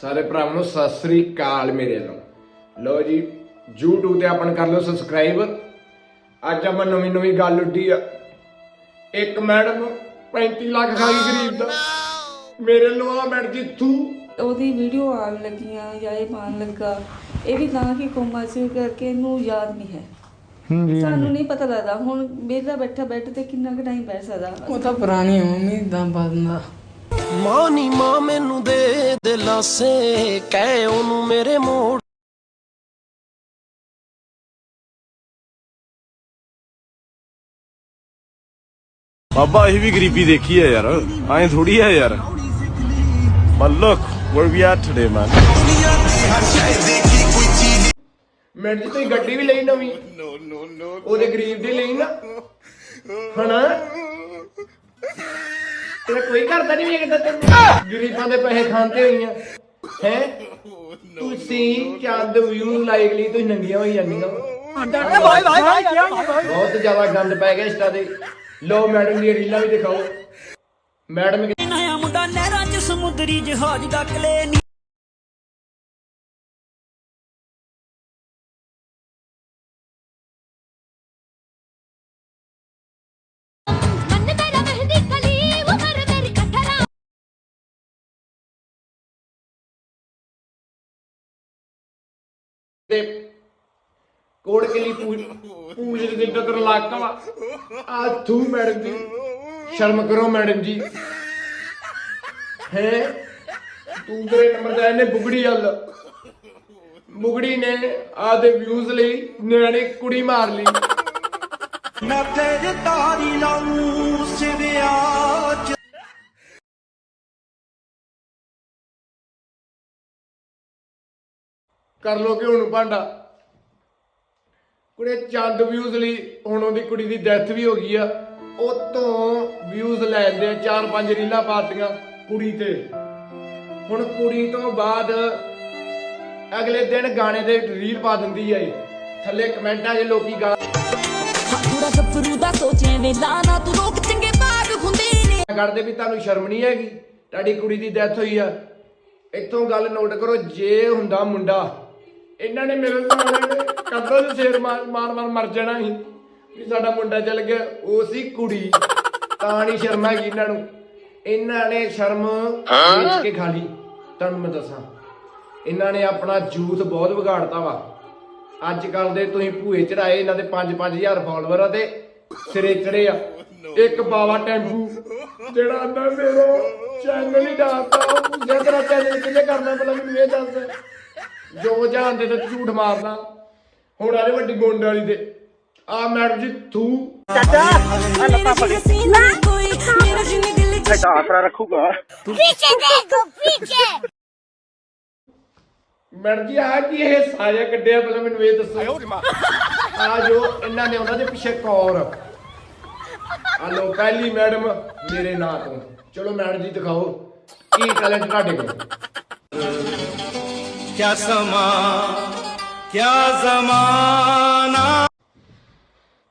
ਸਾਰੇ ਭਰਾਵਾਂ ਨੂੰ ਸਤਿ ਸ੍ਰੀ ਅਕਾਲ ਮੇਰੇ ਵੱਲੋਂ। ਲੋ ਜੀ YouTube ਤੇ ਆਪਨ ਕਰ ਲਓ ਸਬਸਕ੍ਰਾਈਬ ਅੱਜ ਆਪਾਂ ਨਵੀਂ ਨਵੀਂ ਗੱਲ ਉੱਡੀ ਆ। ਇੱਕ ਮੈਡਮ 35 ਲੱਖ ਖਾ ਗਈ ਗਰੀਬ ਦਾ। ਮੇਰੇ ਲਵਾ ਮੈਡ ਜੀ ਤੂੰ। ਉਹਦੀ ਵੀਡੀਓ ਆਉਣ ਲੱਗੀਆਂ ਜਾਂ ਇਹ ਪਾਣ ਲੱਗਾ। ਇਹ ਵੀ ਤਾਂ ਕਿ ਕੋਮਾ ਚ ਕਰਕੇ ਇਹਨੂੰ ਯਾਦ ਨਹੀਂ ਹੈ। ਸਾਨੂੰ ਨਹੀਂ ਪਤਾ ਲੱਗਦਾ। ਹੁਣ ਬੇਲਾ ਬੈਠਾ ਬੈੱਡ ਤੇ ਕਿੰਨਾ ਕੁ ਟਾਈਮ ਬੈਠ ਸਕਦਾ। ਉਹ ਤਾਂ ਪੁਰਾਣੀ ਮੰਮੀ ਦਾ ਬੰਦਾ ਮਾਂ ਨੀ ਮਾਂ ਮੈਨੂੰ ਦੇ ਦੇ ਲਾਸੇ ਕਹਿ ਉਹਨੂੰ ਮੇਰੇ ਮੋੜ ਬਾਬਾ ਅਸੀਂ ਵੀ ਗਰੀਬੀ ਦੇਖੀ ਹੈ ਯਾਰ। ਐਂ ਥੋੜੀ ਹੈ ਯਾਰ। look where we at today man? ਮੈਡ ਜੀ ਤੁਸੀਂ ਗੱਡੀ ਵੀ ਲਈ ਨਵੀਂ। ਨੋ ਨੋ ਨੋ ਉਹਦੇ ਗਰੀਬ ਦੀ ਲਈ ਨਾ। ਹਣਾ ਤੇਰਾ ਕੋਈ ਕਰਦਾ ਨਹੀਂ ਵੇਖਦਾ ਤੈਨੂੰ। ਗਰੀਬਾਂ ਦੇ ਪੈਸੇ ਖਾਂਦੇ ਹੋਈਆਂ ਹੈ? ਤੁਸੀਂ ਚੰਦ ਵਿਊ ਲਾਈਕ ਲਈ ਤੁਸੀਂ ਨੰਗੀਆਂ ਹੋਈ ਜਾਂਦੀਆਂ ਬਹੁਤ ਜ਼ਿਆਦਾ ਗੰਦ ਪੈ ਗਿਆ ਇੰਸਟਾ ਤੇ। ਲੋ ਮੈਡਮ ਦੀਆਂ ਰੀਲਾਂ ਵੀ ਦਿਖਾਓ। ਮੈਡਮ ਨਇਆ ਮੁੰਡਾ ਨਹਿਰਾਂ 'ਚ ਸਮੁੰਦਰੀ ਜਹਾਜ਼ ਦਾ ਕਲੇ ਨੀ ਤੇ ਕੋੜ ਕੇ ਲਈ ਪੂਜ ਪੂਜ ਦੇ ਟੱਕਰ ਲਾਕਾ ਆ ਤੂੰ ਮੈਡਮ ਜੀ, ਸ਼ਰਮ ਕਰੋ ਮੈਡਮ ਜੀ। ਹੈ? ਤੂੰ ਨੰਬਰ ਤੇ ਇਹਨੇ ਬੁਗੜੀ ਹੱਲ ਬੁਗੜੀ ਨੇ ਆਦੇ ਵਿਊਜ਼ ਲਈ ਨਿਆਣੇ ਕੁੜੀ ਮਾਰ ਲਈ। ਮੈਂ ਤੇਰੇ ਤਾਰੀ ਲਾਉਂ ਸਿਵਿਆ ਕਰ ਲੋ ਕਿ ਹੁਣ ਭਾਂਡਾ। ਕੁੜੇ ਚੰਦ ਵਿਊਜ਼ ਲਈ ਹੁਣ ਉਹਦੀ ਕੁੜੀ ਦੀ ਡੈਥ ਵੀ ਹੋ ਗਈ ਆ। ਉਹ ਤੋਂ ਵਿਊਜ਼ ਲੈਂਦੇ ਆ ਚਾਰ ਪੰਜ ਰੀਲਾਂ ਪਾਤੀਆਂ ਕੁੜੀ ਤੇ। ਹੁਣ ਕੁੜੀ ਤੋਂ ਬਾਅਦ ਅਗਲੇ ਦਿਨ ਗਾਣੇ ਦੇ ਰੀਲ ਪਾ ਦਿੰਦੀ ਆ ਇਹ। ਥੱਲੇ ਕਮੈਂਟਾਂ 'ਚ ਲੋਕੀ ਗਾ ਥੋੜਾ ਗੱਭਰੂ ਦਾ ਸੋਚੇ ਵੇਲਾ ਨਾ ਤੂੰ ਲੋਕ ਚੰਗੇ ਬਾਗ ਹੁੰਦੇ ਨੇ। ਕਰਦੇ ਵੀ ਤੁਹਾਨੂੰ ਸ਼ਰਮ ਨਹੀਂ ਹੈਗੀ ਤੁਹਾਡੀ ਕੁੜੀ ਦੀ ਡੈਥ ਹੋਈ ਆ। ਇੱਥੋਂ ਗੱਲ ਨੋਟ ਕਰੋ ਜੇ ਹੁੰਦਾ ਮੁੰਡਾ ਇਹਨਾਂ ਨੇ ਮੇਰੇ ਨਾਲ ਕਦੋਂ ਦੇ ਸ਼ੇਰ ਮਾਰ ਮਾਰ ਮਾਰ ਮਰ ਜਾਣਾ ਸੀ। ਵੀ ਸਾਡਾ ਮੁੰਡਾ ਚੱਲ ਗਿਆ, ਉਹ ਸੀ ਕੁੜੀ, ਤਾਂ ਨਹੀਂ ਸ਼ਰਮ ਹੈਗੀ ਇਹਨਾਂ ਨੂੰ। ਇਹਨਾਂ ਨੇ ਸ਼ਰਮ ਵੇਚ ਕੇ ਖਾ ਲਈ। ਤੁਹਾਨੂੰ ਮੈਂ ਦੱਸਾਂ, ਇਹਨਾਂ ਨੇ ਆਪਣਾ ਜੂਥ ਬਹੁਤ ਵਿਗਾੜਤਾ ਵਾ। ਅੱਜ ਕੱਲ ਦੇ ਤੁਸੀਂ ਭੂਏ ਚੜਾਏ ਇਹਨਾਂ ਦੇ 5-5000 ਫਾਲੋਅਰ ਆ ਤੇ ਸਿਰੇ ਚੜੇ ਆ। ਇੱਕ ਬਾਵਾ ਟੈਂਪੂ ਜਿਹੜਾ ਆਂਦਾ ਮੇਰਾ ਚੈਨਲ ਹੀ ਡਾਤਾ ਜੇ ਤੇਰਾ ਚੈਨਲ ਕਿੰਨੇ ਕਰਨਾ ਪਹਿਲਾਂ ਮੈਨੂੰ ਇਹ ਦੱਸ। ਜੋ ਜਾਣਦੇ ਤੇ ਝੂਠ ਮਾਰਦਾ। ਹੁਣ ਆਲੇ ਵੱਡੀ ਗੋਂਡ ਵਾਲੀ ਤੇ। ਆ ਮੈਡਮ ਜੀ ਤੂੰ ਚਾਚਾ ਆ ਲੱਤਾਂ ਮੇਰਾ ਜਿੰਨੇ ਦਿਲ ਚ ਚਾਚਾ ਆਸਰਾ ਰੱਖੂਗਾ। ਪੀਛੇ ਦੇਖੋ ਪੀਛੇ। ਮੈਡਮ ਜੀ ਆ ਕੀ ਇਹ ਸਾਰੇ ਕੱਢਿਆ ਪਹਿਲਾਂ ਮੈਨੂੰ ਇਹ ਦੱਸੋ। ਆ ਜੋ ਇਹਨਾਂ ਨੇ ਉਹਨਾਂ ਦੇ ਪਿੱਛੇ ਕੌਰ। ਆ ਲੋ ਪਹਿਲੀ ਮੈਡਮ ਮੇਰੇ ਨਾਂ ਤੋਂ। ਚਲੋ ਮੈਡਮ ਜੀ ਦਿਖਾਓ ਕੀ ਟੈਲੈਂਟ ਤੁਹਾਡੇ ਕੋਲ। ਕਿਆ ਸਮਾ ਕਿਆ ਜ਼ਮਾਨਾ।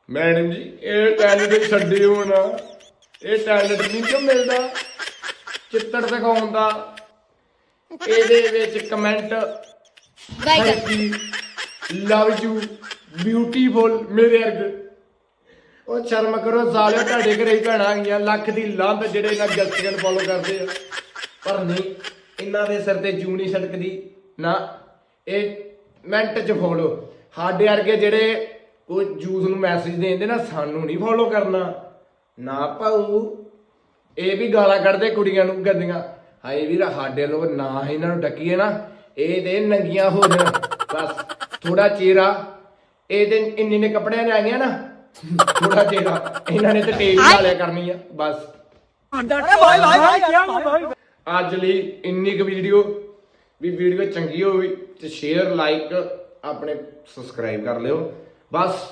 ਮੈਡਮ ਜੀ ਇਹ ਟੈਲੈਂਟ ਛੱਡੇ ਹੋਣਾ ਇਹ ਟੈਲੈਂਟ ਨਹੀਂ ਕਿਉਂ ਮਿਲਦਾ? ਚਿੱਤਰ ਦਿਖਾਉਣ ਦਾ। ਇਹਦੇ ਵਿੱਚ comment you love you beautiful ਮੇਰੇ ਅਰਗ ਉਹ ਸ਼ਰਮ ਕਰੋ ਜ਼ਾਲਿਓ ਤੁਹਾਡੇ ਘਰੇ ਹੀ ਭੈਣਾਂ ਆਈਆਂ, ਲੱਖ ਦੀ ਲੰਦ ਜਿਹੜੇ ਇਹਨਾਂ ਗਲਤੀਆਂ ਨੂੰ ਫੋਲੋ ਕਰਦੇ ਆ। ਪਰ ਨਹੀਂ, ਇਹਨਾਂ ਦੇ ਸਿਰ ਤੇ ਜੂ ਨਹੀਂ ਛਟਕਦੀ ਨਾ, ਇਹ ਮਿੰਟ ਚ ਫੋਲੋ ਸਾਡੇ ਵਰਗੇ ਜਿਹੜੇ ਉਹ ਜੂਸ ਨੂੰ ਮੈਸੇਜ ਦੇਂਦੇ ਨਾ, ਸਾਨੂੰ ਨਹੀਂ ਫੋਲੋ ਕਰਨਾ। ਨਾ ਭਾਊ, ਇਹ ਵੀ ਗਾਲਾਂ ਕੱਢਦੇ ਕੁੜੀਆਂ ਨੂੰ ਗੰਦੀਆਂ। ਹਾਏ ਵੀਰ, ਸਾਡੇ ਲੋ ਨਾ ਇਹਨਾਂ ਨੂੰ ਡੱਕੀਏ ਨਾ, ਇਹ ਤੇ ਨੰਗੀਆਂ ਹੋ ਜਾਣ। ਬਸ ਥੋੜਾ ਚਿਹਰਾ, ਇਹ ਤੇ ਇੰਨੇ ਨੇ ਕੱਪੜਿਆਂ ਨੇ ਆ ਗਈਆਂ ਨਾ। ਥੋੜਾ ਚਿਹਰਾ ਇਹਨਾਂ ਨੇ ਤੇ ਟੇਪ ਲਾ ਲਿਆ ਕਰਨੀ ਆ, ਬਸ। ਅੱਜ ਲਈ ਇੰਨੀ ਕੁ ਵੀਡੀਓ ਵੀ ਵੀਡੀਓ ਚੰਗੀ ਹੋਵੇ ਤੇ ਸ਼ੇਅਰ ਲਾਈਕ ਆਪਣੇ ਸਬਸਕ੍ਰਾਈਬ ਕਰ ਲਿਓ। ਬਸ।